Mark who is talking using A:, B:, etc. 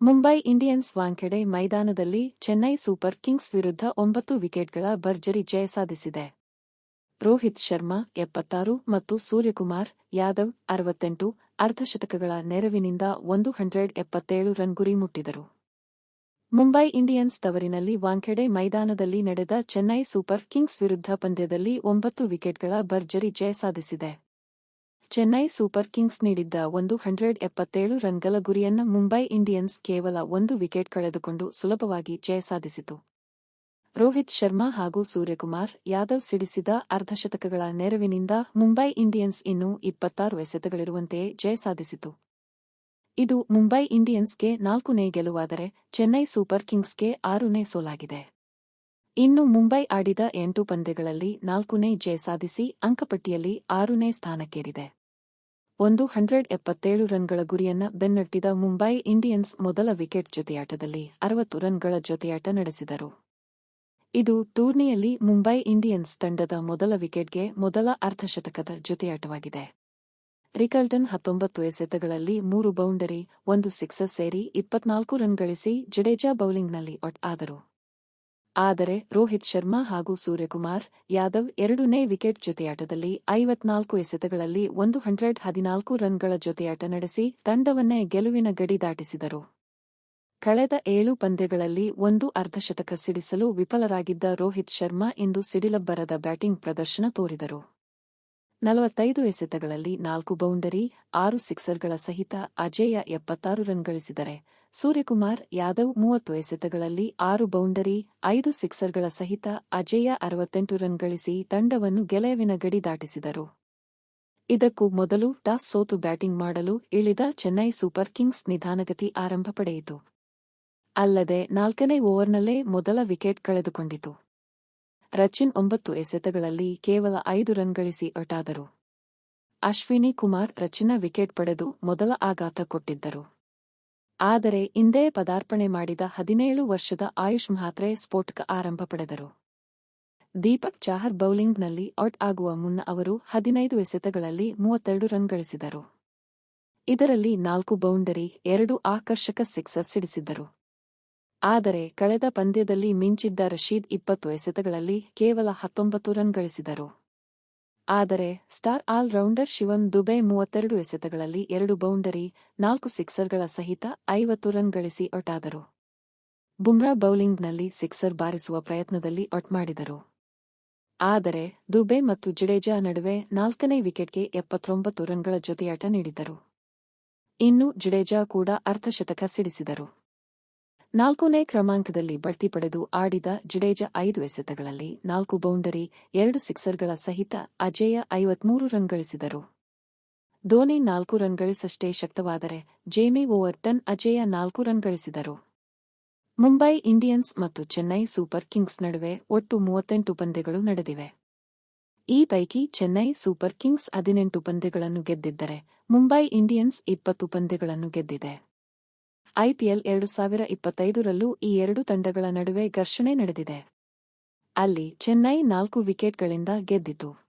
A: Mumbai Indians Wankhede ಮೈದಾನದಲ್ಲಿ Chennai super Kings ವಿರುದ್ಧ ಒಂಬತ್ತು ವಿಕೆಟ್ಗಳ ಭರ್ಜರಿ ಜಯ ಸಾಧಿಸಿದೆ. ರೋಹಿತ್ ಶರ್ಮಾ ಎಪ್ಪತ್ತಾರು ಮತ್ತು ಸೂರ್ಯಕುಮಾರ್ ಯಾದವ್ ಅರವತ್ತೆಂಟು ಅರ್ಧಶತಕಗಳ ನೆರವಿನಿಂದ ಒಂದು ಹಂಡ್ರೆಡ್ ಎಪ್ಪತ್ತೇಳು ರನ್ ಗುರಿ ಮುಟ್ಟಿದರು. ಮುಂಬೈ ಇಂಡಿಯನ್ಸ್ ತವರಿನಲ್ಲಿ ವಾಂಖೆಡೆ ಮೈದಾನದಲ್ಲಿ ನಡೆದ ಚೆನ್ನೈ ಸೂಪರ್ ಕಿಂಗ್ಸ್ ವಿರುದ್ಧ ಪಂದ್ಯದಲ್ಲಿ ಒಂಬತ್ತು ವಿಕೆಟ್ಗಳ ಭರ್ಜರಿ ಜಯ ಸಾಧಿಸಿದೆ. ಚೆನ್ನೈ ಸೂಪರ್ ಕಿಂಗ್ಸ್ ನೀಡಿದ್ದ ಒಂದು ಹಂಡ್ರೆಡ್ ಎಪ್ಪತ್ತೇಳು ರನ್ಗಳ ಗುರಿಯನ್ನ ಮುಂಬೈ ಇಂಡಿಯನ್ಸ್ ಕೇವಲ ಒಂದು ವಿಕೆಟ್ ಕಳೆದುಕೊಂಡು ಸುಲಭವಾಗಿ ಜಯ ಸಾಧಿಸಿತು. ರೋಹಿತ್ ಶರ್ಮಾ ಹಾಗೂ ಸೂರ್ಯಕುಮಾರ್ ಯಾದವ್ ಸಿಡಿಸಿದ ಅರ್ಧಶತಕಗಳ ನೆರವಿನಿಂದ ಮುಂಬೈ ಇಂಡಿಯನ್ಸ್ ಇನ್ನೂ ಇಪ್ಪತ್ತಾರು ಎಸೆತಗಳಿರುವಂತೆಯೇ ಜಯ ಸಾಧಿಸಿತು. ಇದು ಮುಂಬೈ ಇಂಡಿಯನ್ಸ್ಗೆ ನಾಲ್ಕನೇ ಗೆಲುವಾದರೆ ಚೆನ್ನೈ ಸೂಪರ್ ಕಿಂಗ್ಸ್ಗೆ ಆರನೇ ಸೋಲಾಗಿದೆ. ಇನ್ನು ಮುಂಬೈ ಆಡಿದ ಎಂಟು ಪಂದ್ಯಗಳಲ್ಲಿ ನಾಲ್ಕನೇ ಜಯ ಸಾಧಿಸಿ ಅಂಕಪಟ್ಟಿಯಲ್ಲಿ ಆರುನೇ ಸ್ಥಾನಕ್ಕೇರಿದೆ. ಒಂದು ಹಂಡ್ರೆಡ್ ಎಪ್ಪತ್ತೇಳು ರನ್ಗಳ ಗುರಿಯನ್ನ ಬೆನ್ನಟ್ಟಿದ ಮುಂಬೈ ಇಂಡಿಯನ್ಸ್ ಮೊದಲ ವಿಕೆಟ್ ಜೊತೆಯಾಟದಲ್ಲಿ ಅರವತ್ತು ರನ್ಗಳ ಜೊತೆಯಾಟ ನಡೆಸಿದರು. ಇದು ಟೂರ್ನಿಯಲ್ಲಿ ಮುಂಬೈ ಇಂಡಿಯನ್ಸ್ ತಂಡದ ಮೊದಲ ವಿಕೆಟ್ಗೆ ಮೊದಲ ಅರ್ಧಶತಕದ ಜೊತೆಯಾಟವಾಗಿದೆ. ರಿಕಲ್ಟನ್ ಹತ್ತೊಂಬತ್ತು ಎಸೆತಗಳಲ್ಲಿ ಮೂರು ಬೌಂಡರಿ, ಒಂದು ಸಿಕ್ಸರ್ ಸೇರಿ ಇಪ್ಪತ್ನಾಲ್ಕು ರನ್ ಗಳಿಸಿ ಜಡೇಜಾ ಬೌಲಿಂಗ್ನಲ್ಲಿ ಒಟ್ ಆದರು. ಆದರೆ ರೋಹಿತ್ ಶರ್ಮಾ ಹಾಗೂ ಸೂರ್ಯಕುಮಾರ್ ಯಾದವ್ ಎರಡನೇ ವಿಕೆಟ್ ಜೊತೆಯಾಟದಲ್ಲಿ ಐವತ್ನಾಲ್ಕು ಎಸೆತಗಳಲ್ಲಿ ಒಂದು ಹಂಡ್ರೆಡ್ ಹದಿನಾಲ್ಕು ರನ್ಗಳ ಜೊತೆಯಾಟ ನಡೆಸಿ ತಂಡವನ್ನೇ ಗೆಲುವಿನ ಗಡಿ ದಾಟಿಸಿದರು. ಕಳೆದ ಏಳು ಪಂದ್ಯಗಳಲ್ಲಿ ಒಂದು ಅರ್ಧಶತಕ ಸಿಡಿಸಲು ವಿಫಲರಾಗಿದ್ದ ರೋಹಿತ್ ಶರ್ಮಾ ಇಂದು ಸಿಡಿಲಬ್ಬರದ ಬ್ಯಾಟಿಂಗ್ ಪ್ರದರ್ಶನ ತೋರಿದರು. ನಲವತ್ತೈದು ಎಸೆತಗಳಲ್ಲಿ ನಾಲ್ಕು ಬೌಂಡರಿ, ಆರು ಸಿಕ್ಸರ್ಗಳ ಸಹಿತ ಅಜೇಯ ಎಪ್ಪತ್ತಾರು ರನ್ ಗಳಿಸಿದರೆ ಸೂರ್ಯಕುಮಾರ್ ಯಾದವ್ ಮೂವತ್ತು ಎಸೆತಗಳಲ್ಲಿ ಆರು ಬೌಂಡರಿ, ಐದು ಸಿಕ್ಸರ್ಗಳ ಸಹಿತ ಅಜೇಯ ಅರವತ್ತೆಂಟು ರನ್ ಗಳಿಸಿ ತಂಡವನ್ನು ಗೆಲುವಿನ ಗಡಿ ದಾಟಿಸಿದರು. ಇದಕ್ಕೂ ಮೊದಲು ಟಾಸ್ ಸೋತು ಬ್ಯಾಟಿಂಗ್ ಮಾಡಲು ಇಳಿದ ಚೆನ್ನೈ ಸೂಪರ್ ಕಿಂಗ್ಸ್ ನಿಧಾನಗತಿ ಆರಂಭ ಪಡೆಯಿತು. ಅಲ್ಲದೆ ನಾಲ್ಕನೇ ಓವರ್ನಲ್ಲೇ ಮೊದಲ ವಿಕೆಟ್ ಕಳೆದುಕೊಂಡಿತು. ರಚಿನ್ ಒಂಬತ್ತು ಎಸೆತಗಳಲ್ಲಿ ಕೇವಲ ಐದು ರನ್ ಗಳಿಸಿ ಒಟಾದರು. ಅಶ್ವಿನಿ ಕುಮಾರ್ ರಚಿನ ವಿಕೆಟ್ ಪಡೆದು ಮೊದಲ ಆಘಾತ ಕೊಟ್ಟಿದ್ದರು. ಆದರೆ ಇಂದೇ ಪದಾರ್ಪಣೆ ಮಾಡಿದ ಹದಿನೇಳು ವರ್ಷದ ಆಯುಷ್ ಮಹಾತ್ರೆ ಸ್ಫೋಟಕ ಆರಂಭ ಪಡೆದರು. ದೀಪಕ್ ಚಾಹರ್ ಬೌಲಿಂಗ್ನಲ್ಲಿ ಔಟ್ ಆಗುವ ಮುನ್ನ ಅವರು ಹದಿನೈದು ಎಸೆತಗಳಲ್ಲಿ ಮೂವತ್ತೆರಡು ರನ್ ಗಳಿಸಿದರು. ಇದರಲ್ಲಿ ನಾಲ್ಕು ಬೌಂಡರಿ, ಎರಡು ಆಕರ್ಷಕ ಸಿಕ್ಸರ್ ಸಿಡಿಸಿದ್ದರು. ಆದರೆ ಕಳೆದ ಪಂದ್ಯದಲ್ಲಿ ಮಿಂಚಿದ್ದ ರಶೀದ್ ಇಪ್ಪತ್ತು ಎಸೆತಗಳಲ್ಲಿ ಕೇವಲ ಹತ್ತೊಂಬತ್ತು ರನ್ ಗಳಿಸಿದರು. ಆದರೆ star all rounder Shivam Dube ಮೂವತ್ತೆರಡು ಎಸೆತಗಳಲ್ಲಿ ಎರಡು ಬೌಂಡರಿ, ನಾಲ್ಕು ಸಿಕ್ಸರ್ಗಳ ಸಹಿತ ಐವತ್ತು ರನ್ ಗಳಿಸಿ ಒಟ್ಟಾದರು. ಬುಮ್ರಾ ಬೌಲಿಂಗ್ನಲ್ಲಿ ಸಿಕ್ಸರ್ ಬಾರಿಸುವ ಪ್ರಯತ್ನದಲ್ಲಿ ಒಟ್ ಮಾಡಿದರು. ಆದರೆ ದುಬೆ ಮತ್ತು ಜಡೇಜಾ ನಡುವೆ ನಾಲ್ಕನೇ ವಿಕೆಟ್ಗೆ ಎಪ್ಪತ್ತೊಂಬತ್ತು ರನ್ಗಳ ಜೊತೆಯಾಟ ನೀಡಿದರು ಇನ್ನು ಜಡೇಜಾ ಕೂಡ ಅರ್ಧಶತಕ ಸಿಡಿಸಿದರು. ನಾಲ್ಕನೇ ಕ್ರಮಾಂಕದಲ್ಲಿ ಬಡ್ತಿ ಪಡೆದು ಆಡಿದ ಜಡೇಜಾ ಐದು ಎಸೆತಗಳಲ್ಲಿ ನಾಲ್ಕು ಬೌಂಡರಿ, ಎರಡು ಸಿಕ್ಸರ್ಗಳ ಸಹಿತ ಅಜೇಯ ಐವತ್ಮೂರು ರನ್ ಗಳಿಸಿದರು. ಧೋನಿ ನಾಲ್ಕು ರನ್ ಗಳಿಸಷ್ಟೇ ಶಕ್ತವಾದರೆ ಜೇಮಿ ಓವರ್ಟನ್ ಅಜೇಯ ನಾಲ್ಕು ರನ್ ಗಳಿಸಿದರು. ಮುಂಬೈ ಇಂಡಿಯನ್ಸ್ ಮತ್ತು ಚೆನ್ನೈ ಸೂಪರ್ ಕಿಂಗ್ಸ್ ನಡುವೆ ಒಟ್ಟು ಮೂವತ್ತೆಂಟು ಪಂದ್ಯಗಳು ನಡೆದಿವೆ. ಈ ಪೈಕಿ ಚೆನ್ನೈ ಸೂಪರ್ ಕಿಂಗ್ಸ್ ಹದಿನೆಂಟು ಪಂದ್ಯಗಳನ್ನು ಗೆದ್ದಿದ್ದರೆ ಮುಂಬೈ ಇಂಡಿಯನ್ಸ್ ಇಪ್ಪತ್ತು ಪಂದ್ಯಗಳನ್ನು ಗೆದ್ದಿದೆ. ಐಪಿಎಲ್ ಎರಡು ಸಾವಿರ ಇಪ್ಪತ್ತೈದರಲ್ಲೂ ಈ ಎರಡು ತಂಡಗಳ ನಡುವೆ ಘರ್ಷಣೆ ನಡೆದಿದೆ. ಅಲ್ಲಿ ಚೆನ್ನೈ ನಾಲ್ಕು ವಿಕೆಟ್ಗಳಿಂದ ಗೆದ್ದಿತು.